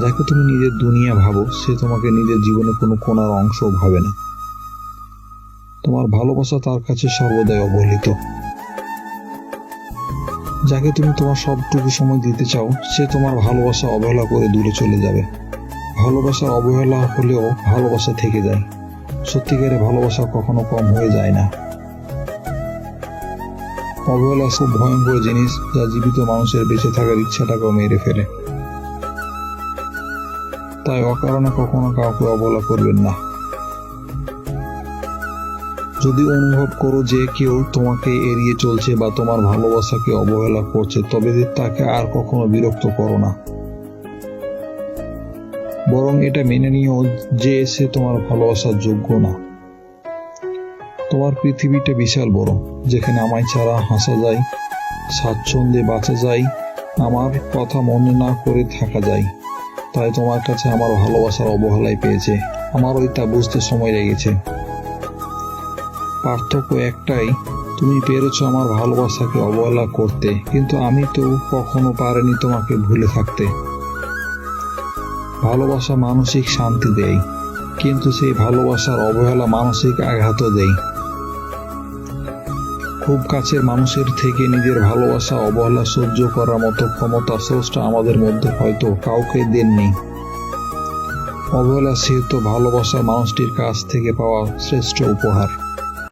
যাকে তুমি নিজের দুনিয়া ভাবো, সে তোমাকে নিজের জীবনে কোনো কোনার অংশও ভাবে না। তোমার ভালোবাসা তার কাছে সর্বদাই অবহেলিত। যাকে তুমি তোমার সবটুকু সময় দিতে চাও, সে তোমার ভালোবাসা অবহেলা করে দূরে চলে যাবে। ভালোবাসার অবহেলা হলেও ভালোবাসা থেকে যায়। সত্যিকারের ভালোবাসা কখনো কম হয়ে যায় না। অবহেলা খুব ভয়ঙ্কর জিনিস যা জীবিত মানুষের বেঁচে থাকার ইচ্ছাটাকেও মেরে ফেলে। তাই অকারণে কখনো কাউকে অবহেলা করবেন না। যদি অনুভব করো যে কেউ তোমাকে এড়িয়ে চলছে বা তোমার ভালোবাসাকে অবহেলা করছে, তবে তাকে আর কখনো বিরক্ত করো না। বরং এটা মেনে নিও যে সে তোমার ভালোবাসার যোগ্য না। তোমার পৃথিবীটা বিশাল বড়, যেখানে আমায় ছাড়া হাসা যায়, স্বাচ্ছন্দ্যে বাঁচা যায়, আমার কথা মনে না করে থাকা যায়। তাই তোমার কাছে আমার ভালোবাসার অবহেলায় পেয়েছে। আমার ওই তা বুঝতে সময় লেগেছে। পার্থক্য একটাই, তুমি পেরেছ আমার ভালোবাসাকে অবহেলা করতে, কিন্তু আমি তো কখনো পারিনি তোমাকে ভুলে থাকতে। ভালোবাসা মানসিক শান্তি দেয়, কিন্তু সেই ভালোবাসার অবহেলা মানসিক আঘাতও দেয়। খুব কাছের মানুষের থেকে নিজের ভালোবাসা অবহেলা সহ্য করার মতো ক্ষমতা স্রষ্টা আমাদের মধ্যে হয়তো কাউকে দেননি। অবহেলা সেহেতু ভালোবাসা মানুষটির কাছ থেকে পাওয়া শ্রেষ্ঠ উপহার।